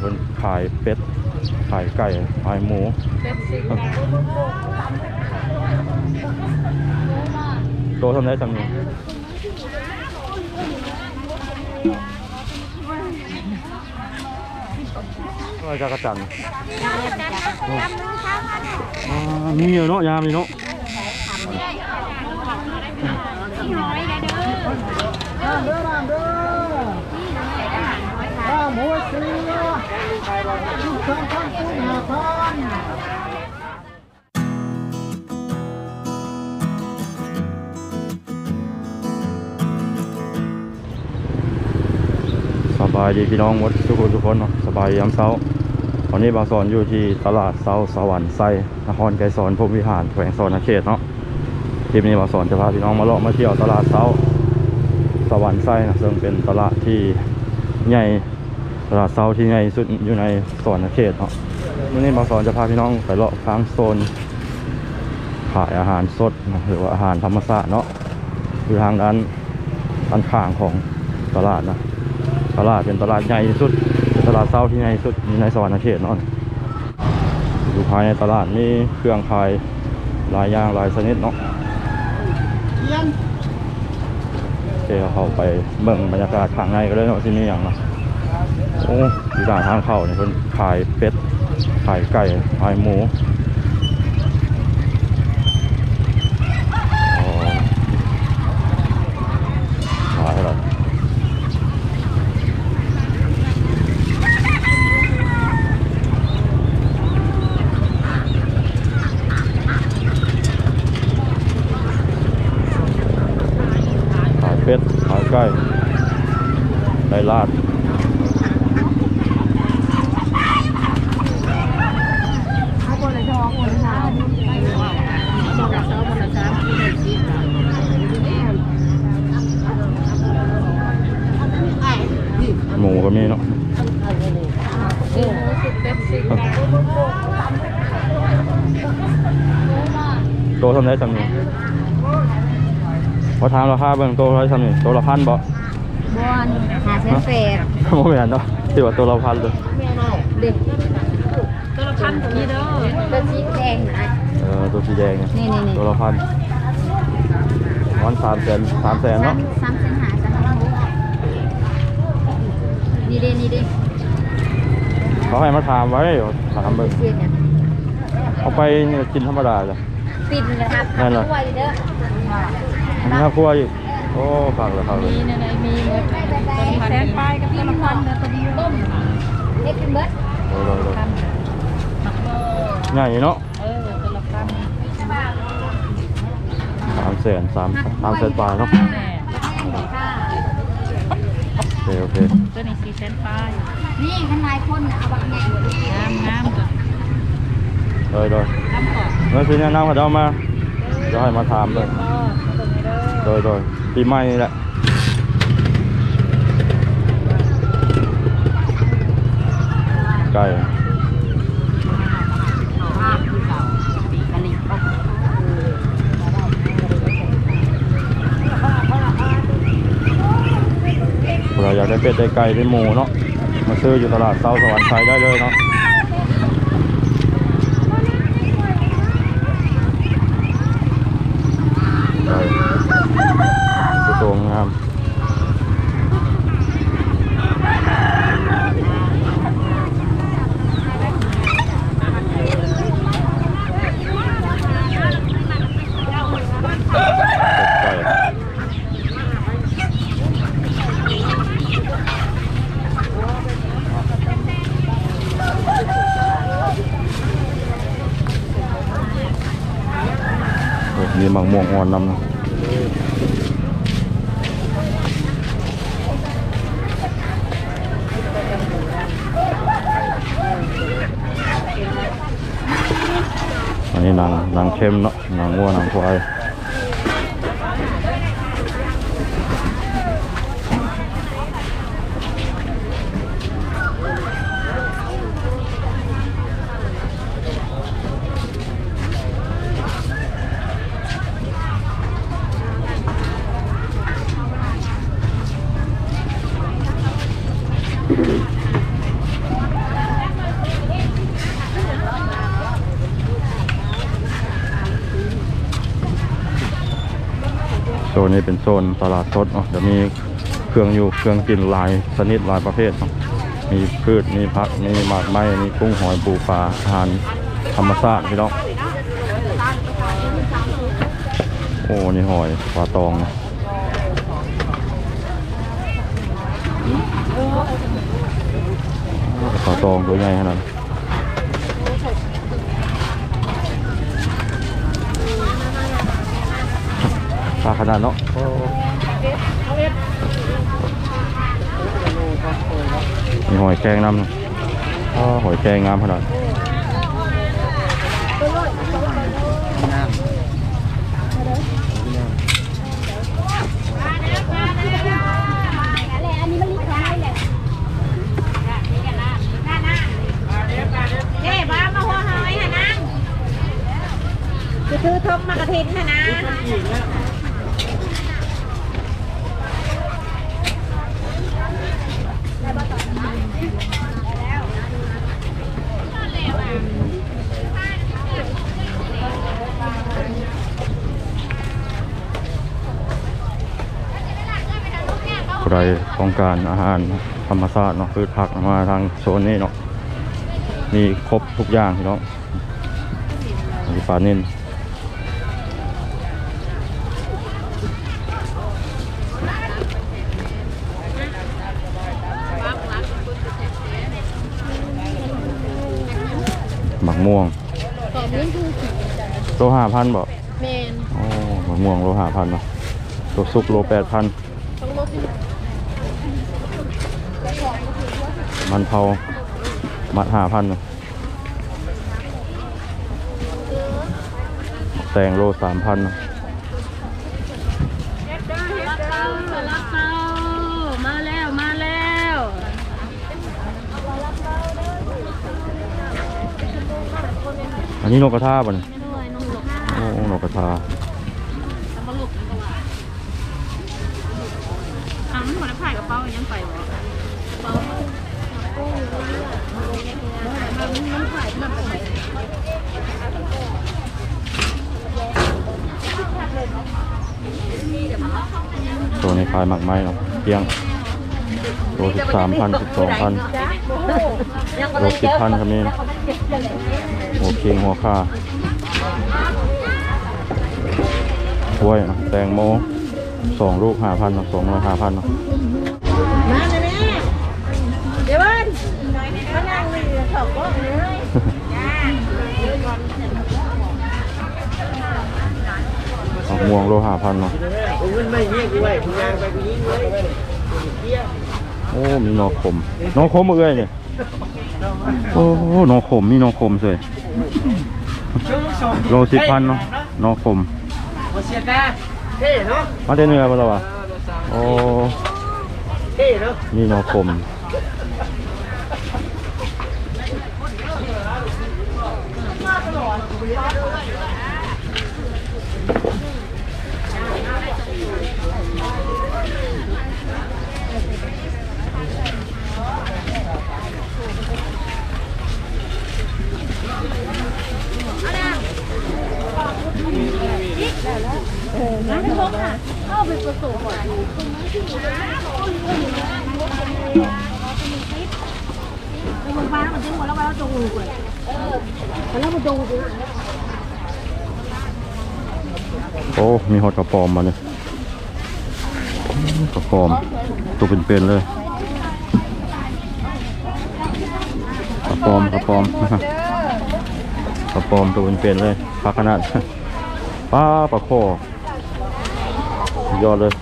เพิ่นขายเป็ด ขายไก่ ขายหมูเป็ดสิบโตทำได้ทำนี้อะไรจักรจันมีอยู่เนาะยามนี่เนาะข้าว หมูเสือลูกช้างข้างกุ้งหาพันสบายดีพี่น้องหมดทุกคนทุกคนเนาะสบายยามเช้าวันนี้บางสอนอยู่ที่ตลาดเซาสวรรค์ไซนครไกรสอนพรมวิหารแขวงสอนเขตเนาะคลิปนี้บางสอนจะพาพี่น้องมาเลาะมาเที่ยวตลาดเซาสวรรค์ไซนะซึ่งเป็นตลาดที่ใหญ่ ตลาดเซาที่ใหญ่สุดอยู่ในสอนเขตเนาะวันนี้บางสอนจะพาพี่น้องไปเลาะค้างโซนขายอาหารสดหรือว่าอาหารธรรมชาติเนาะคือทางด้านด้านข้างของตลาดนะตลาดเป็นตลาดใหญ่ที่สุดเป็นตลาดเศร้าที่ใหญ่ที่สุดในสวรรค์เขตเนาะอยู่ภายในตลาดมีเครื่องขายหลายอย่างหลายชนิดเนาะเยี่ยมโอเคเข้าไปเบิ่งบรรยากาศข้างในก็เลยเนาะที่นี่อย่างเนาะ โอ้ที่ด่านทางเข้าเนี่ยเพิ่นขายเป็ดขายไก่ขายหมูขายเป็ดขายไก่ไก่ลาด เอาคนละช่องคนละช่องคนละช่องคนละช่องที่ไหนสิบ หมูก็มีเนาะ เออเป็ดสิบ โตทำได้ทำนี้พอถามราคาเบิ่งโตเท่าไหรทำนี้โตละพันบ่บอนหาเส้นเฟดโมเมนเนาะที่ว่าตัวละพันเลยเด็กตัวละพันนี่เด้อตัวสีแดงนะเออตัวสีแดงเนี่ยนี่นี่นี่ตัวละพันวันสามแสนสามแสนเนาะสามเส้นหาสามพันนี่เด้นี่เด้ เขาให้มาถามไว้ถามเบิ่งเสียเนี่ยเอาไปเนี่ยกินธรรมดาจ้ะปิดนะครับนั่นเหรอด้วยเด้ออันนี้ครอบครัวอีกโอ้ฝากเลยฝากเลยมีในมีหมดมีแสนปลายกับตัวละพันเด้อตัวเดียวต้มเล็กเป็นเบิร์ดโดยโดยโดยง่ายอยู่เนาะเออตัวละพันสามแสนสามสามแสนปลายเนาะแม่โอเคโอเคตัวนี้สี่แสนปลาย นี่ข้างในคนน่ะเอาแบบไงงามงามจ้ะโดยโดยงามก่อนเมื่อคืนแนะนำเขาเจ้ามาเดี๋ยวให้มาถามเลยก็มาเบิ่งให้เด้อโดยโดยปีใหม่นี่แหละไก่เราอยากได้เป็ดได้ไก่ได้หมูเนาะ มาซื้ออยู่ตลาดเซาสวรรค์ไทยได้เลยเนาะไก่คือตัวงามเป็ดไก่โอ้มีมังม่วงอ่อนนำเนาะ อันนี้หนังหนังเข้มเนาะหนังวัวหนังควาย นนี้เป็นโซนตลาดสดเดี๋ยวมีเครื่องอยู่เครื่องกินหลายชนิดหลายประเภท มีพืชมีผักมีหมากไม้มีกุ้งหอยปูปลาอาหารธรรมชาติพี่น้องโอ้นี่หอยปลาตองนะปลาตองตัวใหญ่ขนาดนั้ ปลาขนาดเนาะมีหอยแครงน้ำนะอ้าวหอยแครงงามขนาดซื้อทบมากระทินะนะ ใครต้องการอาหารธรรมชาติเนาะพืชผักมาทางโซนนี้เนาะมีครบทุกอย่างพี่น้องมีปลานิ่นหมักม่วงตอนนี้คือขี่โลห้าพันบอกเมนโอ้หมักม่วงโลห้าพันเนาะตัวสุกโลแปดพัน ต้องรถที่ มันเผามัดห้าพันแตงโลสามพันรับเข้ารับเข้ามาแล้ว มาแล้วอันนี้นกกระทาป่ะเนี่ยไม่ด้วยน้องหลกโอ้นกกระทาทำมาลูกมันก็ว่าอ้าวมันหัวน้ำผ่ายกระเป๋ายังไปบ่กระเป๋ามันมันผ่ายมันไปไหน ตัวนี้ขายหมักไม้เนาะเพียงโลสิบสามพันสิบสองพันโลสิบพันครับนี่โอเคงหัวคาถ้วยเนาะแตงโมสองลูกห้าพันเนาะสองร้อยห้าพันเนาะ มักม่วงโลห้าพันเนาะผมเงินไม่เงี้ยกูไว้กูยางไปกูยิงไว้เกี้ยโอ้มีนอขมนอขมเอ้ยเนี่ยโอ้โหนอขมมีนอขมเลยโลสิบพันเนาะนอขมมาเสียตาเท่เนาะมาได้เนื้อมาแล้ววะโอ้เท่เนาะมีนอขม โอ้ มีหอดกระปอมมาเนี่ยกระปอม ตัวเป็นๆเลยกระปอมกระปอมกระ ปอมตัวเป็นๆเลยปลาขนาดปลาปลาโคสุดยอดเลย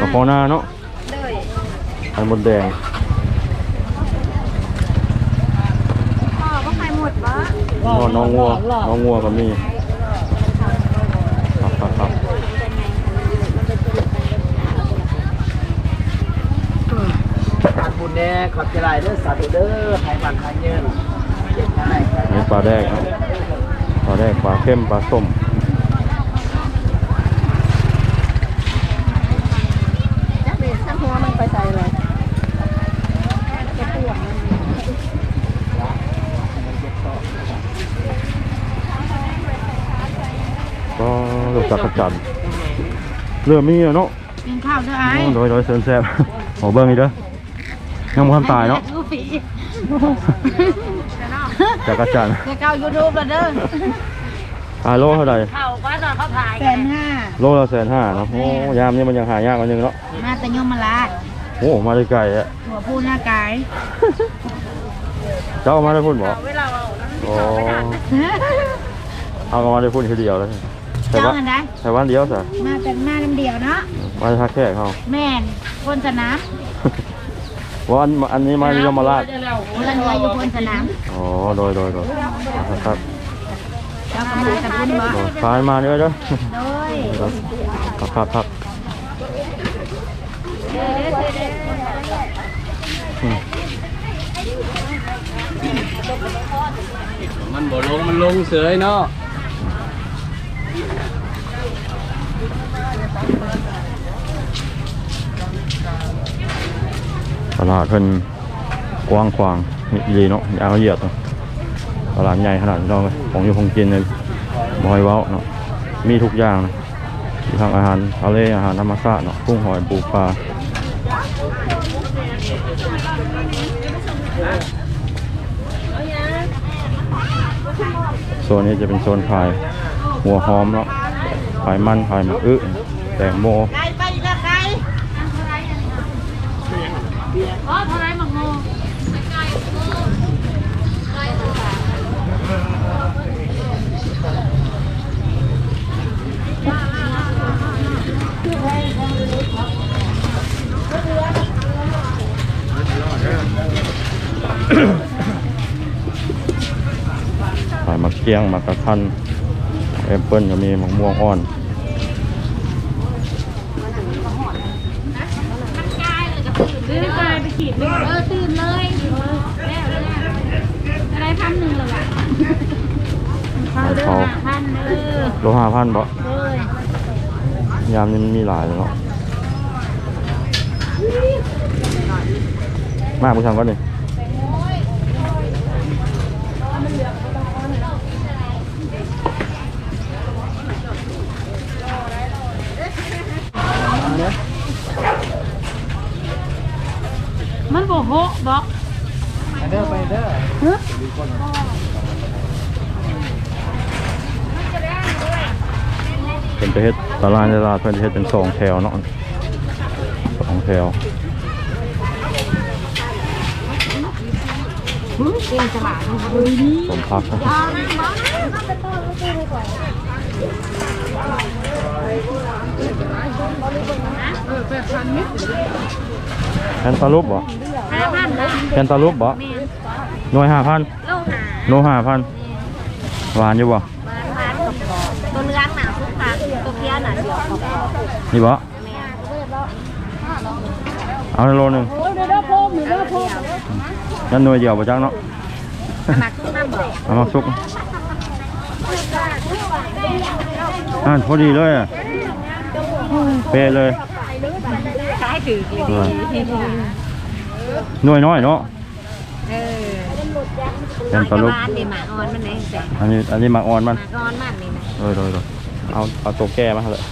ปลาโคหน้าเนาะไข่มดแดงพ่อก็ขายหมดวะน้องน้องงัวน้องงัวก็มีครับครับครับ ขอบคุณแน่ ขอบใจหลายเด้อสาธุเด้อไทยมันไทยเงินเจ็บได้อันนี้ปลาแดกนะปลาแดกปลาเข้มปลาส้มจักเบ็ดสักหัวมันไปใส่เลยก็จักรจันทร์เริ่มมีแล้วเนาะกินข้าวเด้อไอ้โอ้โดยโดยเซินแซ่บโอ้เบิ่งอีกเด้อ ยังบ่ทันตายเนาะดูฝีจักรจันทร์จะเข้ายูทูบแล้วเด้ออ่าโลเท่าไหร่เข้าว่าตอนเขาถ่ายแสนห้าโลละแสนห้าเนาะโอ้ยามนี้มันยังหายากกว่านึงเนาะมาแต่ยมมาลาดโอ้มาได้ไกลอะหัวพูหน้ากายเจ้าเอามาได้พุ่นบ่เวลาเอาโอ้เอามาได้พุ่นคือเดียวแล้วแต่เจ้าว่าอันใดแต่วันเดียวซะมาแต่มาน้ำเดียวเนาะมาทักแค่เขาแม่นคนสนาม ว่าอันอันนี้มายมราชเพื่อนว่าอยู่คนสนามอ๋อโดยโดยโดยครับเจ้าก็มากับคุณบ่โดยพายมาเด้อเด้อโดยครับครับครับอืมมันบ่ลงมันลงเสยเนาะ ตลาดเพิ่นกว้างขวางดีเนาะยาวเหยียดเนาะตลาดใหญ่ขนาดนี้เนาะของอยู่ของกินเลยบอยเว้าเนาะมีทุกอย่างนะทั้งอาหารทะเลอาหารธรรมชาติเนาะกุ้งหอยปูปลาโซนนี้จะเป็นโซนขายหัวหอมเนาะขายมันขายมะอึแตงโม ขายมะเกียงมะกระทันแอปเปิ้ลก็มีมะม่วงอ่อนซื้อไปไปขีดเลยเออตื่นเลยแล้วแล้วอะไรพันหนึ่งเหรอวะเขาเด้อพันเออโลห้าพันบ่เลยามนี้มันมีหลายเลยเนาะมากผู้ชายก็นี่ มันบ่โหบ่เด้อไปเด้อเป็นไปเฮ็ดตลาดตลาดเพิ่นจะเฮ็ดเป็นสองแถวเนาะสองแถวเป็นฉลาดสมพักนะ แคนตาลูปบ่ห้าพันนะแคนตาลูปบ่แม่หน่วยห้าพันโลหาโลห้าพันหวานอยู่บ่บานบานกับตัวเนื้อหนาทุกปากตัวเคี้ยวหนาเดียวของแม่นี่บ่เอาโลหนึ่งโอ้ยเดี๋ยวเด้อพ่อเดี๋ยวเด้อพ่อนั่นหน่วยเดียวบ่จังเนาะหนักทุกน้ำบ่เอามาซุกอ่านพอดีเลยอะเป๊ะเลย ใช้ถือดีเออหน่วยน้อยเนาะเออเป็นตลกบ้านเดี๋ยวหมาออนมันไหนแต่อันนี้อันนี้หมักอ่อนหมันมาออนมันนี่นะโดยโดยโดยเอาเอาตัวแก้มาเลย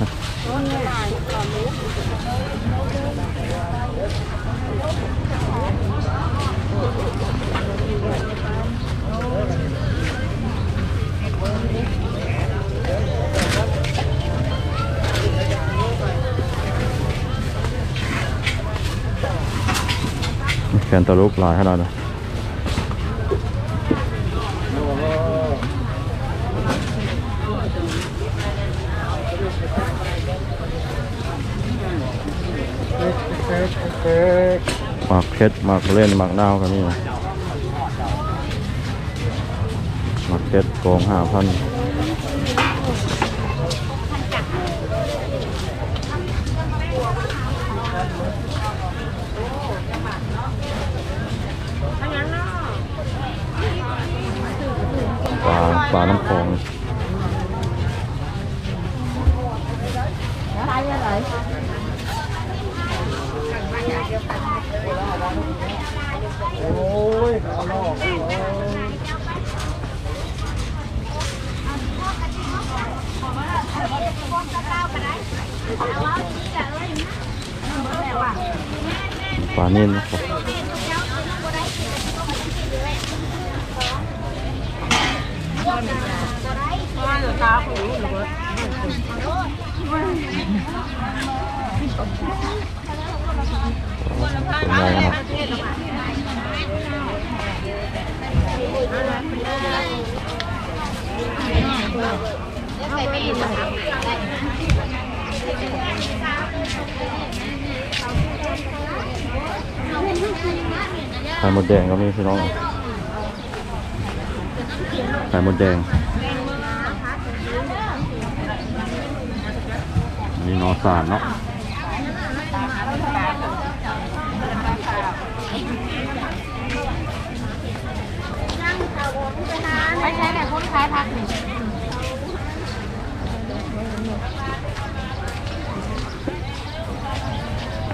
นตาลูปหลายขนาดนั้นหมักเพชรหมักเล่นหมักนาวกันนี่หมักเพชรโกงห้าพัน panin ako. ไข่มดแดงก็มีพี่น้องไข่มดแดงนี่นอสารเนาะไปใช้แบบคนขายผักหนึ่ง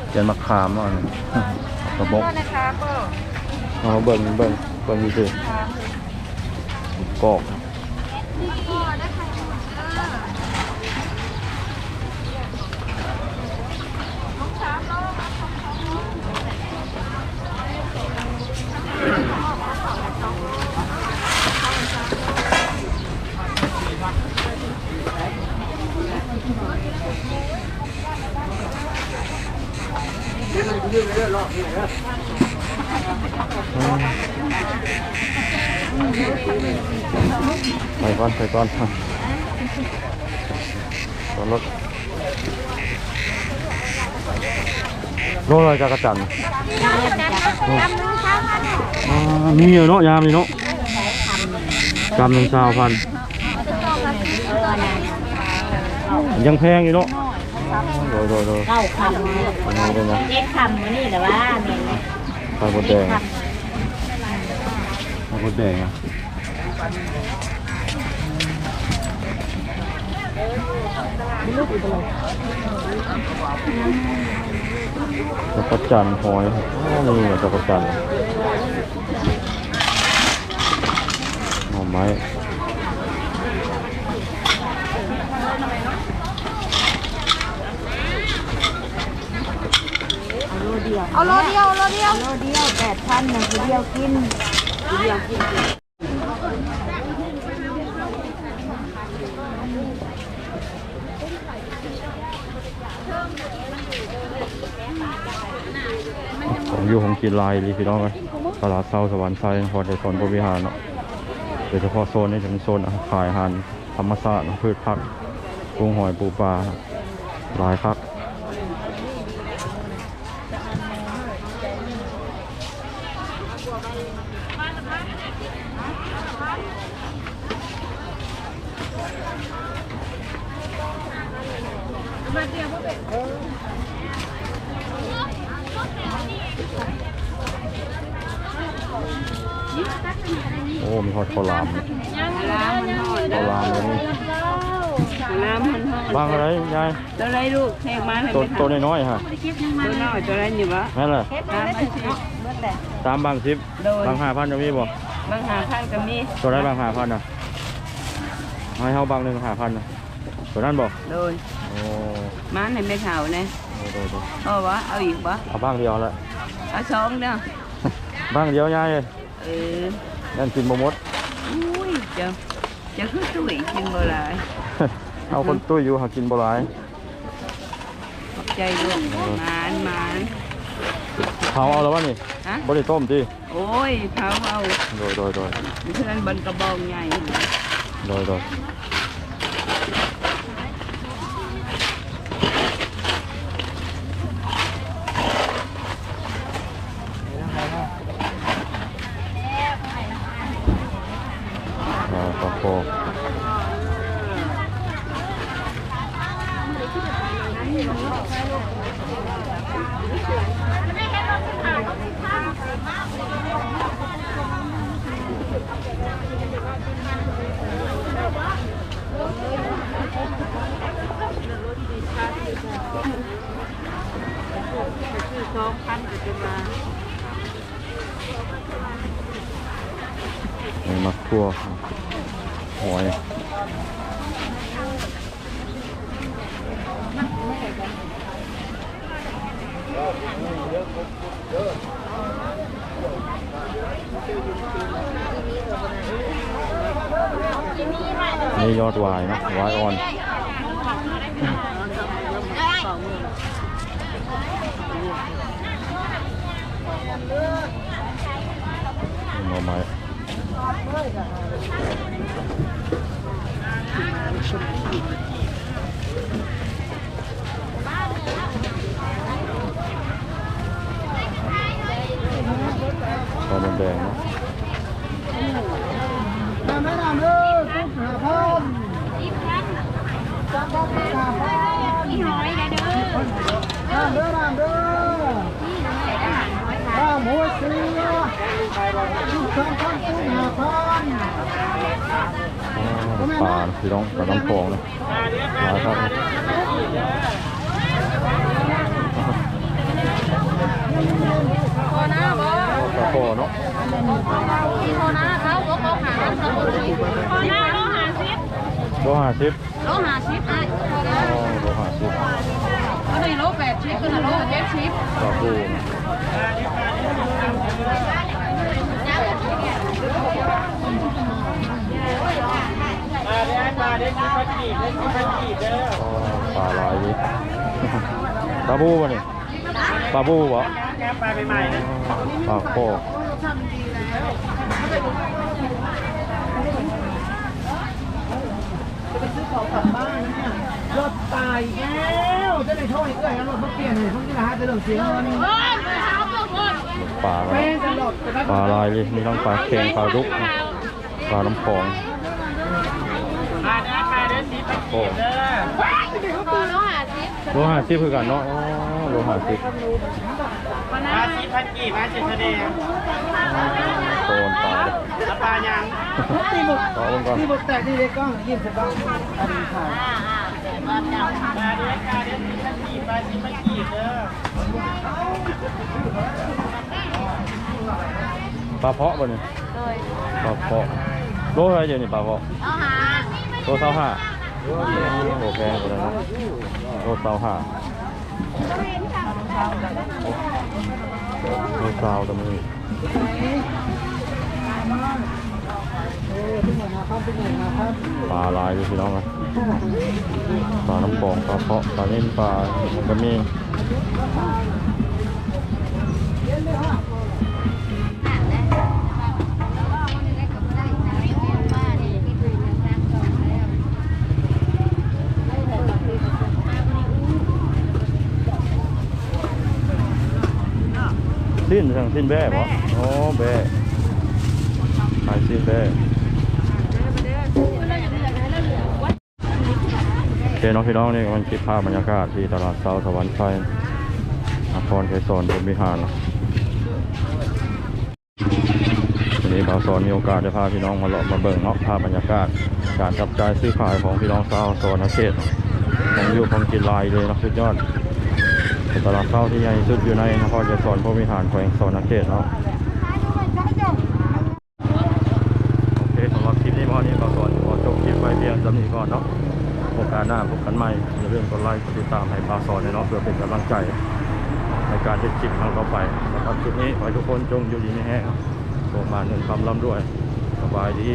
เขียนมะขามเนาะนี่กระบอกนะคะก็ เอาเบิ่งเบิ่งเบิ่งดูสิกอก ไปก่อนไปก่อนตอนรถโลอะไรจักรจันทร์อ่ามีอยู่เนาะยามนี่เนาะกำหนึ่งสาวพันยังแพงอยู่เนาะโดยโดยโดยเก้าคำอันนี้ด้วยนะเจ็ดคำวันนี้แต่ว่าเนี่ยไข่มดแดงไข่มดแดงอะ จักรจันทร์หอยอ๋อนี่จักรจันทร์หน่อไม้เอาโลเดียวโลเดียวโลเดียวแปดพันหนึ่งเดียวกินเดียวกิน อยู่ของกินลายรีพี่น้องเลยตลาดเซาสวรรค์ไซน์พอเดชนบริหารเนาะโดยเฉพาะโซนนี้จะเป็นโซนขายอาหารธรรมชาติเนาะพืชผักกุ้งหอยปูปลาหลายครับโอ้ มีหอดข้าวหลามข้าวหลามเลยนี่น้ำมันบางอะไรยายตัวไรลูกแทงมาเลยตัวตัวน้อยๆฮะตัวน้อยตัวไรอยู่วะแม่นเลยน้ำมันสิตามบางซิปบางห้าพันจะมีบ่บางหาพันก็มีตัวได้บางห้าพันนะให้เฮาบางหนึ่งห้าพันนะตัวนั้นบ่โดยโอ้มันในไม่เข่าเนี่ยโหโดยโดยเอาวะเอาอีกวะเอาบ้างเดียวละเอาสองเด้อบ้างเดียวยายเออ นั่นกินบ่หมดอุ้ยเจ้าจะคือตุ้ยกินบ่หลายเอาคนตุ้ยอยู่หากินบ่หลายขอบใจลูกหมานหมานเผาเอาแล้ววะนี่ฮะบ่ได้ต้มติโอ้ยเผาเอาโดยโดยโดยเพื่อนบนกระบองใหญ่โดยโดยอ่าปลาโค ในมักทั่วหอย นี่ยอดวายเนาะวายอ่อนหน่อไม้ตอน พันจับครับหาพันพี่หอยนะเด้อน้ำเด้อน้ำเด้อข้าวหมูเสือลูกสองพันกุ้งหาพันอ๋อปลาพี่น้องปลาน้ำโขงนะปลาครับโคนะบ่ปลาโขเนาะที่โคนะเขาโลเขาหาเขาคนนี้โคนะโลหาสิบโลห้าสิบ โลหาสิบไอ้โคนะโลห้าสิบเขาได้โลแปดสิบก็น่ะโลเจ็ดสิบปลาปูมาเด้มาเด้อกินผักกีบเด้อกินผักกีบเด้ออ๋อปลาลายดิปลาบูป่ะนี่ปลาบูบ่แกปลาใหม่ๆนะปลาโค บ้านเนี่ยรถตายแล้วจะได้โทษอีกเอ้ยรถเขาเปลี่ยนเลยพวกนี้นะฮะจะเรื่องเสียเงินเฮ้ยไปหาเพื่อนเพื่อนปลาแป้เนาะงกันหลอดปลาลายดิมีทั้งปลาเค็งปลาดุกปลาน้ำโขงมาเด้อมาเด้อสีผักโอ้กีบเด้อโคโลหาสิบ โลห้าสิบคือกันเนาะอ๋อโลห้าสิบมาสีผักกีบมาเฉยแสดงโซนปลาเลยปลายังตีหมดต่อลงก่อนที่บทแตกที่เล็กก็ยิ้มสบายอันนี้ค่ะมาเด้อมาเด้อสีผักกีบมาสีผักกีบเด้อปลาเพาะป่ะนี่เลยปลาเพาะโลอะไรเดี๋ยวนี้ปลาเพาะเอาหาโลเสาห้า โอเคไปเลยนะโลเสาห้าโลเสาตรงนี้ปลาลายอยู่พี่น้องนะปลาน้ำปองปลาเพาะปลานิ่มปลามันก็มี สิ้นทางสิ้นแบ่ปะโอ้แบ่ขายสิ้นแบ่โอเคน้องพี่น้องนี่มันคลิปภาพบรรยากาศที่ตลาดเซาสวรรค์ชัยนครไกรสอนบนวิหารวันนี้บ่าวสอนมีโอกาสได้พาพี่น้องมาเลาะมาเบิ่งเนาะภาพบรรยากาศ การจับจ่ายซื้อขายของพี่น้องชาสวนเขตเนาะของอยู่ของกินลายเลยนะสุดยอด ตลาดเช้าที่ใหญ่สุดอยู่ในนครยศรพรหมวิหารแขวงสอนเขตเนาะโอเคสำหรับคลิปนี้พอนี้ก็สอนขอจบคลิปไว้เพียงสำนี้ก่อนเนาะโอกาสหน้าพบกันใหม่อย่าลืมกดไลค์กดติดตามให้ปลาสอนในเนาะเพื่อเป็นกำลังใจ ในการที่คลิปครั้งต่อไปสำหรับคลิปนี้ขอให้ทุกคนจงอยู่ดีไม่แห้งโชคมาหนึ่งคำร่ำด้วยสบายดี